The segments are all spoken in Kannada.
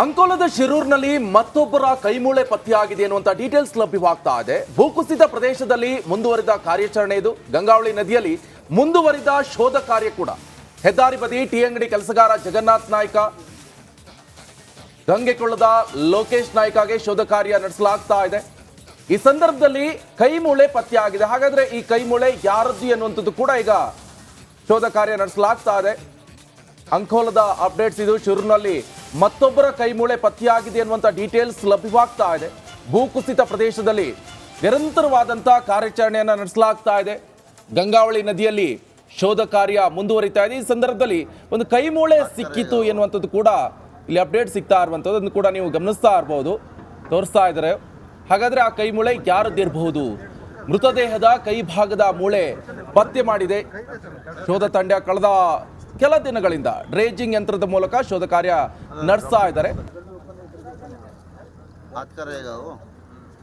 ಅಂಕೋಲದ ಶಿರೂರ್ನಲ್ಲಿ ಮತ್ತೊಬ್ಬರ ಕೈಮೂಳೆ ಪತ್ತೆಯಾಗಿದೆ ಅನ್ನುವಂಥ ಡೀಟೇಲ್ಸ್ ಲಭ್ಯವಾಗ್ತಾ ಇದೆ. ಭೂಕುಸಿತ ಪ್ರದೇಶದಲ್ಲಿ ಮುಂದುವರಿದ ಕಾರ್ಯಾಚರಣೆ ಇದು. ಗಂಗಾವಳಿ ನದಿಯಲ್ಲಿ ಮುಂದುವರಿದ ಶೋಧ ಕಾರ್ಯ ಕೂಡ. ಹೆದ್ದಾರಿ ಬದಿ ಟಿ ಅಂಗಡಿ ಕೆಲಸಗಾರ ಜಗನ್ನಾಥ್ ನಾಯ್ಕ ಗಂಗೆಕೊಳ್ಳದ ಲೋಕೇಶ್ ನಾಯ್ಕಗೆ ಶೋಧ ಕಾರ್ಯ ನಡೆಸಲಾಗ್ತಾ ಇದೆ. ಈ ಸಂದರ್ಭದಲ್ಲಿ ಕೈಮೂಳೆ ಪತ್ತೆಯಾಗಿದೆ. ಹಾಗಾದ್ರೆ ಈ ಕೈಮೂಳೆ ಯಾರದ್ದು ಎನ್ನುವಂಥದ್ದು ಕೂಡ ಈಗ ಶೋಧ ಕಾರ್ಯ ನಡೆಸಲಾಗ್ತಾ ಇದೆ. ಅಂಕೋಲದ ಅಪ್ಡೇಟ್ಸ್ ಇದು. ಶಿರೂರಿನಲ್ಲಿ ಮತ್ತೊಬ್ಬರ ಕೈಮೂಳೆ ಪತ್ತೆಯಾಗಿದೆ ಅನ್ನುವಂಥ ಡೀಟೇಲ್ಸ್ ಲಭ್ಯವಾಗ್ತಾ ಇದೆ. ಭೂಕುಸಿತ ಪ್ರದೇಶದಲ್ಲಿ ನಿರಂತರವಾದಂಥ ಕಾರ್ಯಾಚರಣೆಯನ್ನು ನಡೆಸಲಾಗ್ತಾ ಇದೆ. ಗಂಗಾವಳಿ ನದಿಯಲ್ಲಿ ಶೋಧ ಕಾರ್ಯ ಮುಂದುವರಿತಾ ಇದೆ. ಈ ಸಂದರ್ಭದಲ್ಲಿ ಒಂದು ಕೈಮೂಳೆ ಸಿಕ್ಕಿತು ಎನ್ನುವಂಥದ್ದು ಕೂಡ ಇಲ್ಲಿ ಅಪ್ಡೇಟ್ ಸಿಗ್ತಾ ಇರುವಂಥದ್ದು ಅದನ್ನು ಕೂಡ ನೀವು ಗಮನಿಸ್ತಾ ಇರಬಹುದು ತೋರಿಸ್ತಾ ಇದ್ದಾರೆ. ಹಾಗಾದರೆ ಆ ಕೈಮೂಳೆ ಯಾರದ್ದಿರಬಹುದು ಮೃತದೇಹದ ಕೈ ಭಾಗದ ಮೂಳೆ ಪತ್ತೆ ಮಾಡಿದೆ. ಶೋಧ ತಂಡ ಕಳೆದ ಕೆಲ ದಿನಗಳಿಂದ ಡ್ರೇಜಿಂಗ್ ಯಂತ್ರದ ಮೂಲಕ ಶೋಧ ಕಾರ್ಯ ನಡೆಸ್ತಾ ಇದ್ದಾರೆ.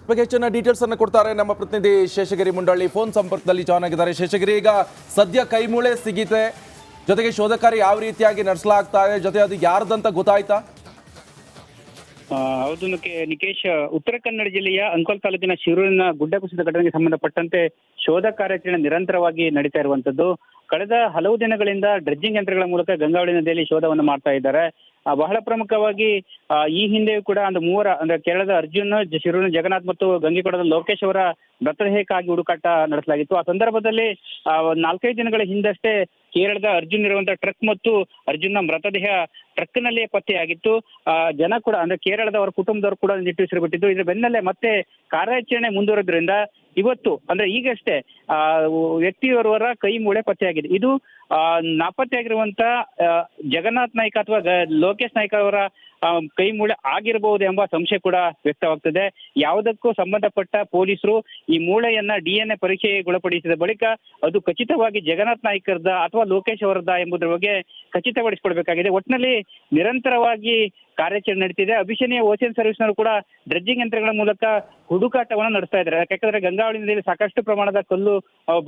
ಬಗ್ಗೆ ಹೆಚ್ಚಿನ ಡೀಟೇಲ್ಸ್ ಅನ್ನು ಕೊಡ್ತಾರೆ ನಮ್ಮ ಪ್ರತಿನಿಧಿ ಶೇಷಗಿರಿ ಮುಂಡಳ್ಳಿ. ಫೋನ್ ಸಂಪರ್ಕದಲ್ಲಿ ಜಾಯ್ನ್ ಆಗಿದ್ದಾರೆ. ಶೇಷಗಿರಿ ಈಗ ಸದ್ಯ ಕೈಮೂಳೆ ಸಿಗಿದೆ ಜೊತೆಗೆ ಶೋಧ ಕಾರ್ಯ ಯಾವ ರೀತಿಯಾಗಿ ನಡೆಸಲಾಗ್ತಾ ಇದೆ? ಜೊತೆ ಅದು ಯಾರ್ದಂತ ಗೊತ್ತಾಯ್ತಾ? ಹೌದು ನಿಕೇಶ್ ಉತ್ತರ ಕನ್ನಡ ಜಿಲ್ಲೆಯ ಅಂಕೋಲ್ ತಾಲೂಕಿನ ಶಿರೂರಿನ ಗುಡ್ಡ ಕುಸಿದ ಘಟನೆಗೆ ಸಂಬಂಧಪಟ್ಟಂತೆ ಶೋಧ ಕಾರ್ಯಾಚರಣೆ ನಿರಂತರವಾಗಿ ನಡೀತಾ ಇರುವಂತದ್ದು ಕಳೆದ ಹಲವು ದಿನಗಳಿಂದ ಡ್ರೆಡ್ಜಿಂಗ್ ಯಂತ್ರಗಳ ಮೂಲಕ ಗಂಗಾವಳಿ ನದಿಯಲ್ಲಿ ಶೋಧವನ್ನು ಮಾಡ್ತಾ ಇದ್ದಾರೆ. ಬಹಳ ಪ್ರಮುಖವಾಗಿ ಈ ಹಿಂದೆಯೂ ಕೂಡ ಒಂದು ಮೂವರ, ಅಂದ್ರೆ ಕೇರಳದ ಅರ್ಜುನ್ ಶಿರೂರಿನ ಜಗನ್ನಾಥ್ ಮತ್ತು ಗಂಗಿಕೊಡದ ಲೋಕೇಶ್ ಅವರ ಮೃತದೇಹಕ್ಕಾಗಿ ಹುಡುಕಾಟ ನಡೆಸಲಾಗಿತ್ತು. ಆ ಸಂದರ್ಭದಲ್ಲಿ ನಾಲ್ಕೈದು ದಿನಗಳ ಹಿಂದಷ್ಟೇ ಕೇರಳದ ಅರ್ಜುನ್ ಇರುವಂತಹ ಟ್ರಕ್ ಮತ್ತು ಅರ್ಜುನ್ನ ಮೃತದೇಹ ಟ್ರಕ್ ನಲ್ಲಿಯೇ ಪತ್ತೆಯಾಗಿತ್ತು ಜನ ಕೂಡ, ಅಂದ್ರೆ ಕೇರಳದವರ ಕುಟುಂಬದವರು ಕೂಡ ನಿಟ್ಟುಸಿರು ಬಿಟ್ಟಿದ್ದು ಇದ್ರ ಬೆನ್ನಲ್ಲೇ ಮತ್ತೆ ಕಾರ್ಯಾಚರಣೆ ಮುಂದುವರೆದ್ರಿಂದ ಇವತ್ತು ಅಂದ್ರೆ ಈಗಷ್ಟೇ ಆ ವ್ಯಕ್ತಿಯೋರ್ವರ ಕೈ ಮೂಳೆ ಪತ್ತೆಯಾಗಿದೆ. ಇದು ನಾಪತ್ತೆಯಾಗಿರುವಂತ ಜಗನ್ನಾಥ್ ನಾಯ್ಕ ಅಥವಾ ಲೋಕೇಶ್ ನಾಯ್ಕ ಅವರ ಕೈ ಮೂಳೆ ಆಗಿರಬಹುದು ಎಂಬ ಸಂಶಯ ಕೂಡ ವ್ಯಕ್ತವಾಗ್ತದೆ. ಯಾವುದಕ್ಕೂ ಸಂಬಂಧಪಟ್ಟ ಪೊಲೀಸರು ಈ ಮೂಳೆಯನ್ನ ಡಿಎನ್ಎ ಪರೀಕ್ಷೆಗೊಳಪಡಿಸಿದ ಬಳಿಕ ಅದು ಖಚಿತವಾಗಿ ಜಗನ್ನಾಥ್ ನಾಯ್ಕರ್ದ ಅಥವಾ ಲೋಕೇಶ್ ಅವರದ ಎಂಬುದರ ಬಗ್ಗೆ ಖಚಿತಪಡಿಸಿಕೊಳ್ಬೇಕಾಗಿದೆ. ಒಟ್ಟಿನಲ್ಲಿ ನಿರಂತರವಾಗಿ ಕಾರ್ಯಾಚರಣೆ ನಡೀತಿದೆ. ಅಭಿಷೇನಿಯ ಓಷನ್ ಸರ್ವಿಸ್ನವರು ಕೂಡ ಡ್ರೆಡ್ಜಿಂಗ್ ಯಂತ್ರಗಳ ಮೂಲಕ ಹುಡುಕಾಟವನ್ನು ನಡೆಸ್ತಾ ಇದ್ದಾರೆ. ಯಾಕಂದ್ರೆ ಗಂಗಾವಳಿ ನದಿಯಲ್ಲಿ ಸಾಕಷ್ಟು ಪ್ರಮಾಣದ ಕಲ್ಲು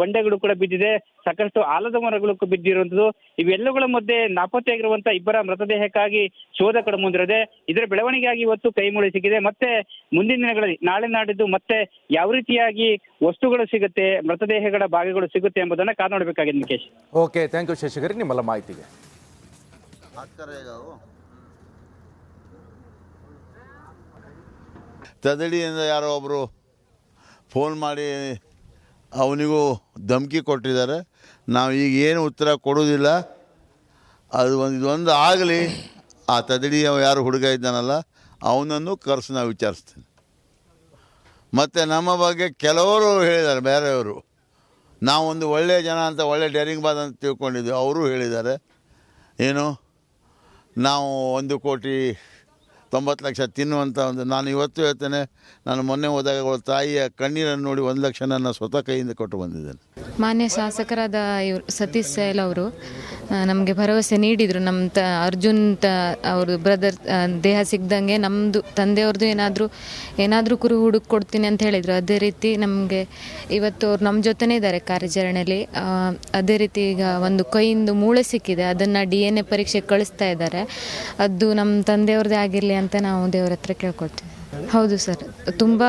ಬಂಡೆಗಳು ಕೂಡ ಬಿದ್ದಿದೆ. ಸಾಕಷ್ಟು ಆಲದ ಮರಗಳು ಬಿದ್ದಿರುವಂತದ್ದು. ಇವೆಲ್ಲವುಗಳ ಮಧ್ಯೆ ನಾಪತ್ತೆಯಾಗಿರುವಂತಹ ಇಬ್ಬರ ಮೃತದೇಹಕ್ಕಾಗಿ ಶೋಧ ಕಡು ಮುಂದಿರದೆ ಇದರ ಬೆಳವಣಿಗೆಯಾಗಿ ಇವತ್ತು ಕೈಮೂಳಿ ಸಿಕ್ಕಿದೆ. ಮತ್ತೆ ಮುಂದಿನ ದಿನಗಳಲ್ಲಿ ನಾಳೆ ನಾಡಿದ್ದು ಮತ್ತೆ ಯಾವ ರೀತಿಯಾಗಿ ವಸ್ತುಗಳು ಸಿಗುತ್ತೆ ಮೃತದೇಹಗಳ ಭಾಗಗಳು ಸಿಗುತ್ತೆ ಎಂಬುದನ್ನ ಕಾದು ನೋಡಬೇಕಾಗಿದೆ Nikesh okay thank you Shashikari ನಿಮ್ಮೆಲ್ಲ ಮಾಹಿತಿಗೆ. ತದಡಿಯಿಂದ ಯಾರೋ ಒಬ್ಬರು ಫೋನ್ ಮಾಡಿ ಅವನಿಗೂ ಧಮಕಿ ಕೊಟ್ಟಿದ್ದಾರೆ. ನಾವು ಈಗ ಏನು ಉತ್ತರ ಕೊಡೋದಿಲ್ಲ. ಅದು ಒಂದು ಇದೊಂದು ಆಗಲಿ, ಆ ತದಡಿ ಯಾರು ಹುಡುಗ ಇದ್ದಾನಲ್ಲ, ಅವನನ್ನು ಕರೆಸಿ ನಾವು ವಿಚಾರಿಸ್ತೀನಿ. ಮತ್ತು ನಮ್ಮ ಬಗ್ಗೆ ಕೆಲವರು ಹೇಳಿದ್ದಾರೆ, ಬೇರೆಯವರು. ನಾವೊಂದು ಒಳ್ಳೆಯ ಜನ ಅಂತ, ಒಳ್ಳೆ ಡೇರಿಂಗ್ ಬಾದ್ ಅಂತ ತಿಳ್ಕೊಂಡಿದ್ವಿ, ಅವರು ಹೇಳಿದ್ದಾರೆ. ಏನು? ನಾವು ಒಂದು ಕೋಟಿ ತೊಂಬತ್ತು ಲಕ್ಷ ತಿನ್ನುವಂಥ ಒಂದು ನಾನು ಇವತ್ತು ಹೇಳ್ತೇನೆ, ನಾನು ಮೊನ್ನೆ ಹೋದಾಗ ಅವಳ ತಾಯಿಯ ಕಣ್ಣೀರನ್ನು ನೋಡಿ ಒಂದು ಲಕ್ಷ ನನ್ನ ಸ್ವತಃ ಕೈಯಿಂದ ಕೊಟ್ಟು ಬಂದಿದ್ದೇನೆ. ಮಾನ್ಯ ಶಾಸಕರಾದ ಇವರು ಸತೀಶ್ ಸೈಲ್ ಅವರು ನಮಗೆ ಭರವಸೆ ನೀಡಿದರು. ನಮ್ಮ ತ, ಅರ್ಜುನ್ ತ, ಅವರು ಬ್ರದರ್ ದೇಹ ಸಿಗ್ದಂಗೆ ನಮ್ಮದು ತಂದೆಯವ್ರದ್ದು ಏನಾದರೂ ಏನಾದರೂ ಕುರು ಹುಡುಕ್ ಕೊಡ್ತೀನಿ ಅಂತ ಹೇಳಿದರು. ಅದೇ ರೀತಿ ನಮಗೆ ಇವತ್ತು ಅವ್ರು ನಮ್ಮ ಜೊತೆನೇ ಇದ್ದಾರೆ ಕಾರ್ಯಾಚರಣೆಯಲ್ಲಿ ಅದೇ ರೀತಿ ಈಗ ಒಂದು ಕೈಯಿಂದ ಮೂಳೆ ಸಿಕ್ಕಿದೆ. ಅದನ್ನು ಡಿ ಎನ್ ಎ ಪರೀಕ್ಷೆಗೆ ಕಳಿಸ್ತಾ ಇದ್ದಾರೆ. ಅದು ನಮ್ಮ ತಂದೆಯವ್ರದ್ದೇ ಆಗಿರಲಿ ಅಂತ ನಾವು ದೇವ್ರ ಹತ್ರ ಕೇಳ್ಕೊಳ್ತೀವಿ. ಹೌದು ಸರ್. ತುಂಬ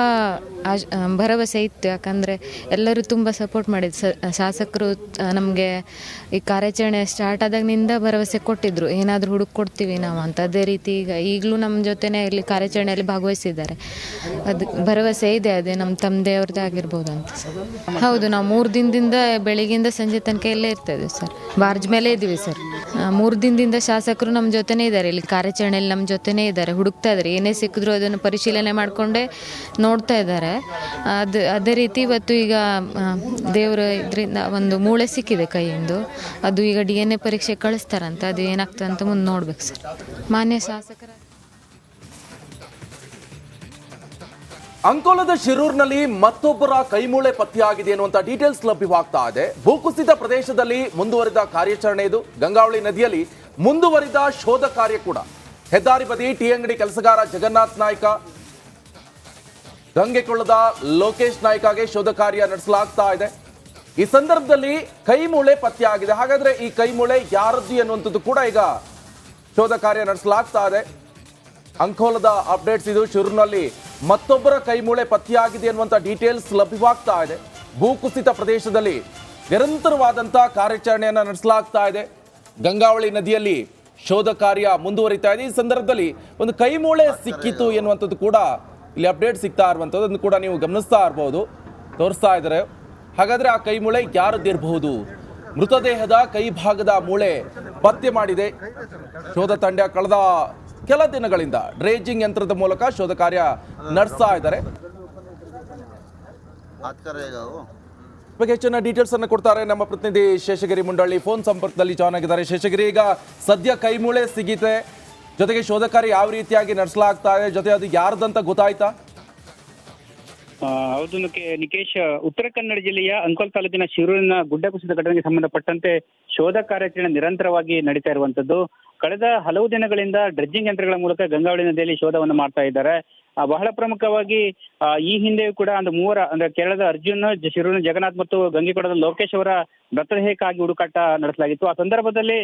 ಆಶ್ ಭರವಸೆ ಇತ್ತು. ಯಾಕಂದರೆ ಎಲ್ಲರೂ ತುಂಬ ಸಪೋರ್ಟ್ ಮಾಡಿದ್ರು. ಶಾಸಕರು ನಮಗೆ ಈ ಕಾರ್ಯಾಚರಣೆ ಸ್ಟಾರ್ಟ್ ಆದಾಗಿನಿಂದ ಭರವಸೆ ಕೊಟ್ಟಿದ್ರು. ಏನಾದರೂ ಹುಡುಕ್ ಕೊಡ್ತೀವಿ ನಾವು ಅಂತ. ಅದೇ ರೀತಿ ಈಗ ಈಗಲೂ ನಮ್ಮ ಜೊತೆನೇ ಇಲ್ಲಿ ಕಾರ್ಯಾಚರಣೆಯಲ್ಲಿ ಭಾಗವಹಿಸಿದ್ದಾರೆ. ಅದು ಭರವಸೆ ಇದೆ. ಅದೇ ನಮ್ಮ ತಂದೆಯವ್ರದ್ದೇ ಆಗಿರ್ಬೋದು ಅಂತ. ಹೌದು, ನಾವು ಮೂರು ದಿನದಿಂದ ಬೆಳಿಗ್ಗೆಯಿಂದ ಸಂಜೆ ತನಕ ಇಲ್ಲೇ ಇರ್ತದೆ ಸರ್. ಬಾರ್ಜ್ ಮೇಲೆ ಇದ್ದೀವಿ ಸರ್. ಮೂರು ದಿನದಿಂದ ಶಾಸಕರು ನಮ್ಮ ಜೊತೆನೇ ಇದ್ದಾರೆ. ಇಲ್ಲಿ ಕಾರ್ಯಾಚರಣೆಯಲ್ಲಿ ನಮ್ಮ ಜೊತೆನೇ ಇದ್ದಾರೆ. ಹುಡುಕ್ತಾ ಇದ್ದಾರೆ. ಏನೇ ಸಿಕ್ಕಿದ್ರು ಅದನ್ನು ಪರಿಶೀಲನೆ ಮಾಡಿಕೊಂಡೇ ನೋಡ್ತಾ ಇದ್ದಾರೆ. ಅದು, ಅದೇ ರೀತಿ ಇವತ್ತು ಈಗ ದೇವರ ಇದರಿಂದ ಒಂದು ಮೂಳೆ ಸಿಕ್ಕಿದೆ ಕೈಯಿಂದ. ಅದು ಈಗ ಡಿ ಎನ್ ಎ ಪರೀಕ್ಷೆ ಕಳಿಸ್ತಾರಂತೆ. ಅದು ಏನಾಗ್ತದೆ ಅಂತ ಮುಂದೆ ನೋಡ್ಬೇಕು ಸರ್. ಮಾನ್ಯ ಶಾಸಕರ ಅಂಕೋಲದ ಶಿರೂರ್ನಲ್ಲಿ ಮತ್ತೊಬ್ಬರ ಕೈಮೂಳೆ ಪತ್ತೆಯಾಗಿದೆ ಎನ್ನುವಂತ ಡೀಟೇಲ್ಸ್ ಲಭ್ಯವಾಗ್ತಾ ಇದೆ. ಭೂಕುಸಿತ ಪ್ರದೇಶದಲ್ಲಿ ಮುಂದುವರಿದ ಕಾರ್ಯಾಚರಣೆ ಇದು. ಗಂಗಾವಳಿ ನದಿಯಲ್ಲಿ ಮುಂದುವರಿದ ಶೋಧ ಕಾರ್ಯ ಕೂಡ. ಹೆದ್ದಾರಿ ಬದಿ, ಟಿ ಅಂಗಡಿ ಕೆಲಸಗಾರ ಜಗನ್ನಾಥ್ ನಾಯ್ಕ ಗಂಗೆಕೊಳ್ಳದ ಲೋಕೇಶ್ ನಾಯ್ಕಗೆ ಶೋಧ ಕಾರ್ಯ ನಡೆಸಲಾಗ್ತಾ ಇದೆ. ಈ ಸಂದರ್ಭದಲ್ಲಿ ಕೈ ಮೂಳೆ ಪತ್ತೆಯಾಗಿದೆ. ಹಾಗಾದ್ರೆ ಈ ಕೈ ಮೂಳೆ ಯಾರದ್ದು ಎನ್ನುವಂಥದ್ದು ಕೂಡ ಈಗ ಶೋಧ ಕಾರ್ಯ ನಡೆಸಲಾಗ್ತಾ ಇದೆ. ಅಂಕೋಲದ ಅಪ್ಡೇಟ್ಸ್ ಇದು ಶುರುನಲ್ಲಿ ಮತ್ತೊಬ್ಬರ ಕೈಮೂಳೆ ಪತ್ತೆಯಾಗಿದೆ ಅನ್ನುವಂಥ ಡೀಟೇಲ್ಸ್ ಲಭ್ಯವಾಗ್ತಾ ಇದೆ. ಭೂಕುಸಿತ ಪ್ರದೇಶದಲ್ಲಿ ನಿರಂತರವಾದಂಥ ಕಾರ್ಯಾಚರಣೆಯನ್ನು ನಡೆಸಲಾಗ್ತಾ ಇದೆ. ಗಂಗಾವಳಿ ನದಿಯಲ್ಲಿ ಶೋಧ ಕಾರ್ಯ ಮುಂದುವರಿತಾ ಇದೆ. ಈ ಸಂದರ್ಭದಲ್ಲಿ ಒಂದು ಕೈಮೂಳೆ ಸಿಕ್ಕಿತು ಎನ್ನುವಂಥದ್ದು ಕೂಡ ಇಲ್ಲಿ ಅಪ್ಡೇಟ್ ಸಿಗ್ತಾ ಇರುವಂಥದ್ದು ಅದನ್ನು ಕೂಡ ನೀವು ಗಮನಿಸ್ತಾ ಇರ್ಬೋದು. ತೋರಿಸ್ತಾ ಇದ್ದಾರೆ. ಹಾಗಾದರೆ ಆ ಕೈ ಮೂಳೆ ಯಾರದ್ದಿರಬಹುದು ಮೃತದೇಹದ ಕೈ ಭಾಗದ ಮೂಳೆ ಪತ್ತೆ ಮಾಡಿದೆ. ಶೋಧ ತಂಡ ಕಳೆದ ಕೆಲ ದಿನಗಳಿಂದ ಡ್ರೇಜಿಂಗ್ ಯಂತ್ರದ ಮೂಲಕ ಶೋಧ ಕಾರ್ಯ ನಡೆಸ್ತಾ ಇದ್ದಾರೆ. ಬಗ್ಗೆ ಹೆಚ್ಚಿನ ಡೀಟೇಲ್ಸ್ ಅನ್ನು ಕೊಡ್ತಾರೆ ನಮ್ಮ ಪ್ರತಿನಿಧಿ ಶೇಷಗಿರಿ ಮುಂಡಳ್ಳಿ. ಫೋನ್ ಸಂಪರ್ಕದಲ್ಲಿ ಜಾಯ್ನ್ ಆಗಿದ್ದಾರೆ. ಶೇಷಗಿರಿ ಈಗ ಸದ್ಯ ಕೈಮೂಳೆ ಸಿಗಿದೆ. ಜೊತೆಗೆ ಶೋಧ ಕಾರ್ಯ ಯಾವ ರೀತಿಯಾಗಿ ನಡೆಸಲಾಗ್ತಾ ಇದೆ ಜೊತೆ ಅದು ಯಾರ್ದಂತ ಗೊತ್ತಾಯ್ತಾ? ಹೌದು ನಿಕೆ- ನಿಕೇಶ್, ಉತ್ತರ ಕನ್ನಡ ಜಿಲ್ಲೆಯ ಅಂಕೋಲ್ ತಾಲೂಕಿನ ಶಿರೂರಿನ ಗುಡ್ಡ ಕುಸಿತ ಘಟನೆಗೆ ಸಂಬಂಧಪಟ್ಟಂತೆ ಶೋಧ ಕಾರ್ಯಾಚರಣೆ ನಿರಂತರವಾಗಿ ನಡೀತಾ ಇರುವಂತದ್ದು. ಕಳೆದ ಹಲವು ದಿನಗಳಿಂದ ಡ್ರೆಡ್ಜಿಂಗ್ ಯಂತ್ರಗಳ ಮೂಲಕ ಗಂಗಾವಳಿ ನದಿಯಲ್ಲಿ ಶೋಧವನ್ನು ಮಾಡ್ತಾ ಇದ್ದಾರೆ. ಬಹಳ ಪ್ರಮುಖವಾಗಿ ಈ ಹಿಂದೆಯೂ ಕೂಡ ಒಂದು ಮೂವರ, ಅಂದ್ರೆ ಕೇರಳದ ಅರ್ಜುನ್ ಶಿರೂರಿನ ಜಗನ್ನಾಥ್ ಮತ್ತು ಗಂಗಿಕೊಡದ ಲೋಕೇಶ್ ಅವರ ಮೃತದೇಹಕ್ಕಾಗಿ ಹುಡುಕಾಟ ನಡೆಸಲಾಗಿತ್ತು. ಆ ಸಂದರ್ಭದಲ್ಲಿ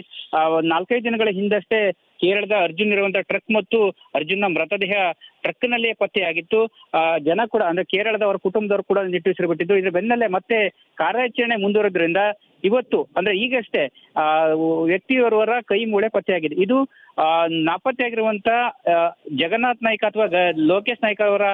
ನಾಲ್ಕೈದು ದಿನಗಳ ಹಿಂದಷ್ಟೇ ಕೇರಳದ ಅರ್ಜುನ್ ಇರುವಂತಹ ಟ್ರಕ್ ಮತ್ತು ಅರ್ಜುನ್ನ ಮೃತದೇಹ ಟ್ರಕ್ ನಲ್ಲಿಯೇ ಪತ್ತೆಯಾಗಿತ್ತು. ಆ, ಜನ ಕೂಡ ಅಂದ್ರೆ ಕೇರಳದವರ ಕುಟುಂಬದವರು ಕೂಡ ನಿಟ್ಟುಸಿರು ಬಿಟ್ಟಿದ್ದು. ಇದ್ರ ಬೆನ್ನಲ್ಲೇ ಮತ್ತೆ ಕಾರ್ಯಾಚರಣೆ ಮುಂದುವರೆದ್ರಿಂದ ಇವತ್ತು ಅಂದ್ರೆ ಈಗಷ್ಟೇ ಆ ವ್ಯಕ್ತಿಯೋರ್ವರ ಕೈ ಮೂಳೆ ಪತ್ತೆಯಾಗಿದೆ ಇದು ಆ, ನಾಪತ್ತೆಯಾಗಿರುವಂತ ಜಗನ್ನಾಥ್ ನಾಯ್ಕ ಅಥವಾ ಲೋಕೇಶ್ ನಾಯ್ಕ ಅವರ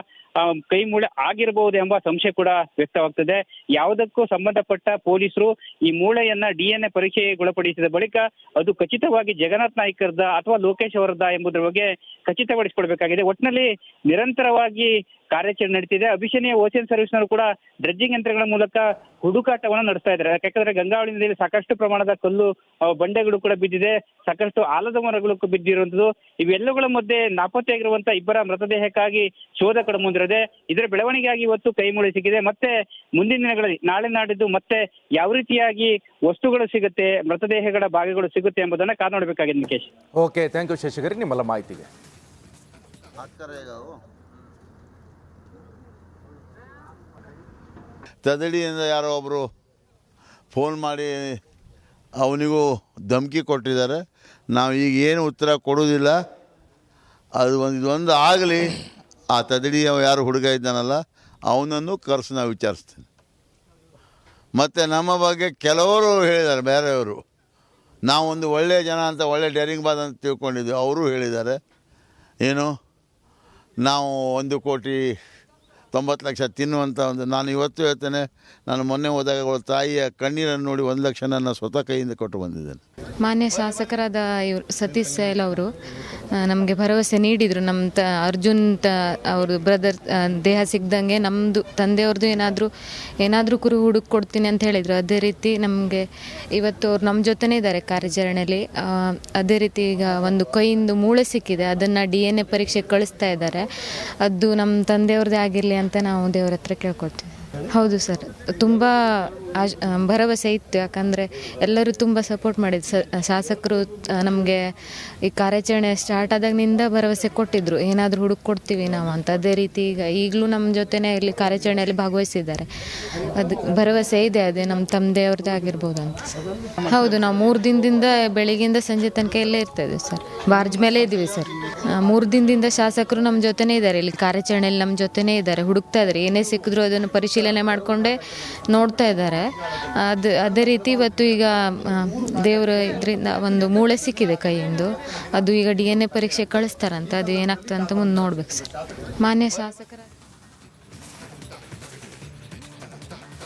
ಕೈ ಮೂಳೆ ಆಗಿರಬಹುದು ಎಂಬ ಸಂಶಯ ಕೂಡ ವ್ಯಕ್ತವಾಗ್ತದೆ. ಯಾವುದಕ್ಕೂ ಸಂಬಂಧಪಟ್ಟ ಪೊಲೀಸರು ಈ ಮೂಳೆಯನ್ನ ಡಿ ಎನ್ ಎ ಪರೀಕ್ಷೆಗೊಳಪಡಿಸಿದ ಬಳಿಕ ಅದು ಖಚಿತವಾಗಿ ಜಗನ್ನಾಥ್ ನಾಯ್ಕರ್ದ ಅಥವಾ ಲೋಕೇಶ್ ಅವರದ ಎಂಬುದರ ಬಗ್ಗೆ ಖಚಿತಪಡಿಸಿಕೊಳ್ಬೇಕಾಗಿದೆ. ಒಟ್ಟಿನಲ್ಲಿ ನಿರಂತರವಾಗಿ ಕಾರ್ಯಾಚರಣೆ ನಡೀತಿದೆ. ಅಭಿಷೇನಿಯ ಓಷನ್ ಸರ್ವಿಸ್ನವರು ಕೂಡ ಡ್ರೆಡ್ಜಿಂಗ್ ಯಂತ್ರಗಳ ಮೂಲಕ ಹುಡುಕಾಟವನ್ನು ನಡೆಸ್ತಾ ಇದ್ದಾರೆ. ಯಾಕಂದ್ರೆ ನದಿಯಲ್ಲಿ ಸಾಕಷ್ಟು ಪ್ರಮಾಣದ ಕಲ್ಲು ಬಂಡೆಗಳು ಕೂಡ ಬಿದ್ದಿದೆ. ಸಾಕಷ್ಟು ಆಲದ ಮರಗಳು ಬಿದ್ದಿರುವಂತದ್ದು ಇವೆಲ್ಲಗಳ ಮಧ್ಯೆ ನಾಪತ್ತೆಯಾಗಿರುವಂತ ಇಬ್ಬರ ಮೃತದೇಹಕ್ಕಾಗಿ ಶೋಧ ಕಡ ಮುಂದಿರದೆ ಇದರ ಬೆಳವಣಿಗೆಯಾಗಿ ಇವತ್ತು ಕೈ ಮುಳಿ ಸಿಕ್ಕಿದೆ. ಮತ್ತೆ ಮುಂದಿನ ದಿನಗಳಲ್ಲಿ ನಾಳೆ ನಾಡಿದ್ದು ಮತ್ತೆ ಯಾವ ರೀತಿಯಾಗಿ ವಸ್ತುಗಳು ಸಿಗುತ್ತೆ ಮೃತದೇಹಗಳ ಭಾಗಗಳು ಸಿಗುತ್ತೆ ಎಂಬುದನ್ನ ಕಾದು ನೋಡಬೇಕಾಗಿದೆ Nikesh okay thank you Shashikari ನಿಮ್ಮೆಲ್ಲ ಮಾಹಿತಿಗೆ. ತದಡಿಯಿಂದ ಯಾರೋ ಒಬ್ಬರು ಫೋನ್ ಮಾಡಿ ಅವನಿಗೂ ಧಮಕಿ ಕೊಟ್ಟಿದ್ದಾರೆ. ನಾವು ಈಗ ಏನು ಉತ್ತರ ಕೊಡೋದಿಲ್ಲ ಅದು ಒಂದು ಇದೊಂದು ಆಗಲಿ, ಆ ತದಡಿ ಯಾರು ಹುಡುಗ ಇದ್ದಾನಲ್ಲ, ಅವನನ್ನು ಕರೆಸಿ ನಾವು ವಿಚಾರಿಸ್ತೀನಿ. ಮತ್ತು ನಮ್ಮ ಬಗ್ಗೆ ಕೆಲವರು ಹೇಳಿದ್ದಾರೆ, ಬೇರೆಯವರು. ನಾವೊಂದು ಒಳ್ಳೆಯ ಜನ ಅಂತ, ಒಳ್ಳೆ ಡೇರಿಂಗ್ ಬಾದ್ ಅಂತ ತಿಳ್ಕೊಂಡಿದ್ವಿ, ಅವರು ಹೇಳಿದ್ದಾರೆ. ಏನು? ನಾವು ಒಂದು ಕೋಟಿ ತೊಂಬತ್ತು ಲಕ್ಷ ತಿನ್ನುವಂಥ ಒಂದು ನಾನು ಇವತ್ತು ಹೇಳ್ತೇನೆ, ನಾನು ಮೊನ್ನೆ ಹೋದಾಗ ಅವಳ ತಾಯಿಯ ಕಣ್ಣೀರನ್ನು ನೋಡಿ ಒಂದು ಲಕ್ಷ ನನ್ನ ಸ್ವತಃ ಕೈಯಿಂದ ಕೊಟ್ಟು ಬಂದಿದ್ದೇನೆ. ಮಾನ್ಯ ಶಾಸಕರಾದ ಇವರು ಸತೀಶ್ ಸೈಲ್ ಅವರು ನಮಗೆ ಭರವಸೆ ನೀಡಿದರು. ನಮ್ಮ ತ, ಅರ್ಜುನ್ ತ, ಅವರು ಬ್ರದರ್ ದೇಹ ಸಿಗ್ದಂಗೆ ನಮ್ಮದು ತಂದೆಯವ್ರದ್ದು ಏನಾದರೂ ಏನಾದರೂ ಕುರು ಹುಡುಕ್ ಕೊಡ್ತೀನಿ ಅಂತ ಹೇಳಿದರು. ಅದೇ ರೀತಿ ನಮಗೆ ಇವತ್ತು ಅವ್ರು ನಮ್ಮ ಜೊತೆನೇ ಇದ್ದಾರೆ ಕಾರ್ಯಾಚರಣೆಯಲ್ಲಿ. ಅದೇ ರೀತಿ ಈಗ ಒಂದು ಕೈಯಿಂದ ಮೂಳೆ ಸಿಕ್ಕಿದೆ. ಅದನ್ನು ಡಿ ಎನ್ ಎ ಪರೀಕ್ಷೆಗೆ ಕಳಿಸ್ತಾ ಇದ್ದಾರೆ. ಅದು ನಮ್ಮ ತಂದೆಯವ್ರದ್ದೇ ಆಗಿರಲಿ ಅಂತ ನಾವು ದೇವ್ರ ಹತ್ರ ಕೇಳ್ಕೊಳ್ತೀವಿ. ಹೌದು ಸರ್. ತುಂಬ ಭರವಸೆ ಇತ್ತು. ಯಾಕಂದರೆ ಎಲ್ಲರೂ ತುಂಬ ಸಪೋರ್ಟ್ ಮಾಡಿದ್ರು. ಶಾಸಕರು ನಮಗೆ ಈ ಕಾರ್ಯಾಚರಣೆ ಸ್ಟಾರ್ಟ್ ಆದಾಗಿನಿಂದ ಭರವಸೆ ಕೊಟ್ಟಿದ್ರು. ಏನಾದರೂ ಹುಡುಕ್ ಕೊಡ್ತೀವಿ ನಾವು ಅಂತ. ಅದೇ ರೀತಿ ಈಗ ಈಗಲೂ ನಮ್ಮ ಜೊತೆನೇ ಇಲ್ಲಿ ಕಾರ್ಯಾಚರಣೆಯಲ್ಲಿ ಭಾಗವಹಿಸಿದ್ದಾರೆ. ಅದು ಭರವಸೆ ಇದೆ. ಅದೇ ನಮ್ಮ ತಂದೆಯವ್ರದ್ದೇ ಆಗಿರ್ಬೋದು ಅಂತ. ಹೌದು, ನಾವು ಮೂರು ದಿನದಿಂದ ಬೆಳಿಗ್ಗೆಯಿಂದ ಸಂಜೆ ತನಕ ಇಲ್ಲೇ ಇರ್ತದೆ ಸರ್. ಬಾರ್ಜ್ ಮೇಲೆ ಇದ್ದೀವಿ ಸರ್. ಮೂರು ದಿನದಿಂದ ಶಾಸಕರು ನಮ್ಮ ಜೊತೆನೇ ಇದ್ದಾರೆ. ಇಲ್ಲಿ ಕಾರ್ಯಾಚರಣೆಯಲ್ಲಿ ನಮ್ಮ ಜೊತೆನೇ ಇದ್ದಾರೆ. ಹುಡುಕ್ತಾ ಇದ್ದಾರೆ. ಏನೇ ಸಿಕ್ಕಿದ್ರು ಅದನ್ನು ಪರಿಶೀಲನೆ ಮಾಡಿಕೊಂಡೇ ನೋಡ್ತಾ ಇದ್ದಾರೆ. ಅದು ಅದೇ ರೀತಿ ಇವತ್ತು ಈಗ ದೇವರ ಇದರಿಂದ ಒಂದು ಮೂಳೆ ಸಿಕ್ಕಿದೆ ಕೈಯಿಂದ. ಅದು ಈಗ ಡಿ ಎನ್ ಎ ಪರೀಕ್ಷೆ ಕಳಿಸ್ತಾರಂತ, ಅದು ಏನಾಗ್ತದೆ ಅಂತ ಮುಂದೆ ನೋಡ್ಬೇಕು ಸರ್. ಮಾನ್ಯ ಶಾಸಕರ